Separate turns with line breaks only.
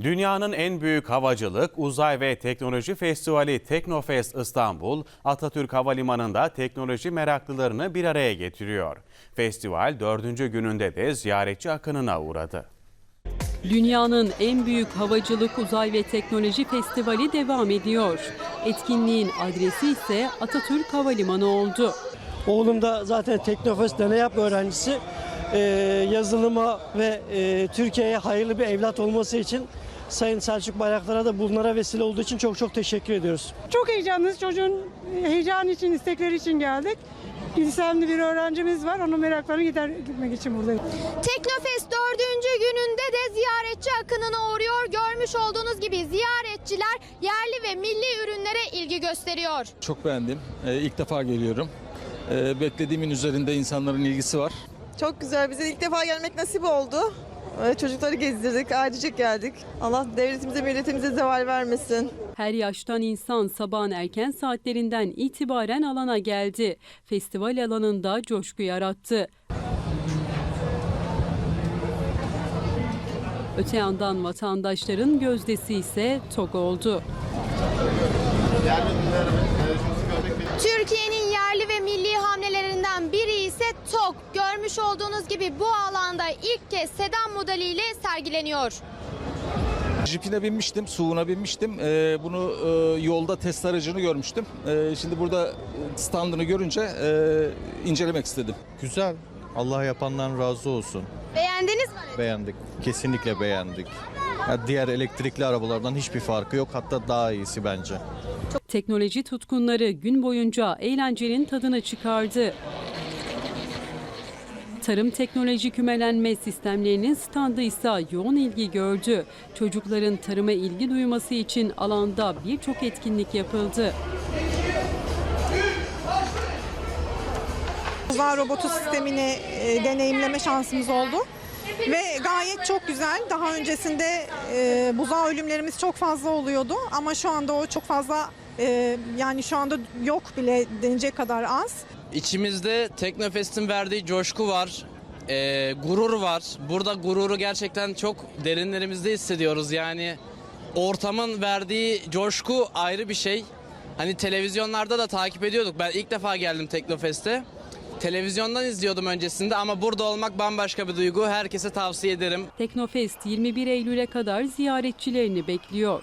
Dünyanın en büyük havacılık, uzay ve teknoloji festivali Teknofest İstanbul, Atatürk Havalimanı'nda teknoloji meraklılarını bir araya getiriyor. Festival dördüncü gününde de ziyaretçi akınına uğradı.
Dünyanın en büyük havacılık, uzay ve teknoloji festivali devam ediyor. Etkinliğin adresi ise Atatürk Havalimanı oldu.
Oğlum da zaten Teknofest deney yap öğrencisi. Ee, yazılıma ve e, Türkiye'ye hayırlı bir evlat olması için Sayın Selçuk Bayraktar'a da bunlara vesile olduğu için çok çok teşekkür ediyoruz.
Çok heyecanlıyız. Çocuğun heyecanı için, istekleri için geldik. Lisemli bir öğrencimiz var. Onun meraklarını gider gitmek için buradayım.
Teknofest dördüncü gününde de ziyaretçi akınına uğruyor. Görmüş olduğunuz gibi ziyaretçiler yerli ve milli ürünlere ilgi gösteriyor.
Çok beğendim. Ee, ilk defa geliyorum. Ee, beklediğimin üzerinde insanların ilgisi var.
Çok güzel. Bize ilk defa gelmek nasip oldu. Ee, Çocukları gezdirdik, ailecek geldik. Allah devletimize, milletimize zeval vermesin.
Her yaştan insan sabahın erken saatlerinden itibaren alana geldi. Festival alanında coşku yarattı. Öte yandan vatandaşların gözdesi ise TOG oldu.
Türkiye'nin yerli ise TOG. Görmüş olduğunuz gibi bu alanda ilk kez sedan modeliyle sergileniyor.
Jeep'ine binmiştim, Suğuna binmiştim. Ee, bunu e, yolda test aracını görmüştüm. Ee, şimdi burada standını görünce e, incelemek istedim.
Güzel. Allah yapandan razı olsun.
Beğendiniz mi?
Beğendik. Kesinlikle beğendik. Ya diğer elektrikli arabalardan hiçbir farkı yok. Hatta daha iyisi bence.
Teknoloji tutkunları gün boyunca eğlencenin tadını çıkardı. Tarım teknoloji kümelenme sistemlerinin standı ise yoğun ilgi gördü. Çocukların tarıma ilgi duyması için alanda birçok etkinlik yapıldı.
Uzay robotu sistemini e, deneyimleme şansımız oldu. Ve gayet çok güzel. Daha öncesinde e, buzağı ölümlerimiz çok fazla oluyordu ama şu anda o çok fazla e, yani şu anda yok bile denecek kadar az.
İçimizde Teknofest'in verdiği coşku var, ee, gurur var. Burada gururu gerçekten çok derinlerimizde hissediyoruz. Yani ortamın verdiği coşku ayrı bir şey. Hani televizyonlarda da takip ediyorduk. Ben ilk defa geldim Teknofest'e. Televizyondan izliyordum öncesinde ama burada olmak bambaşka bir duygu. Herkese tavsiye ederim.
Teknofest 21 Eylül'e kadar ziyaretçilerini bekliyor.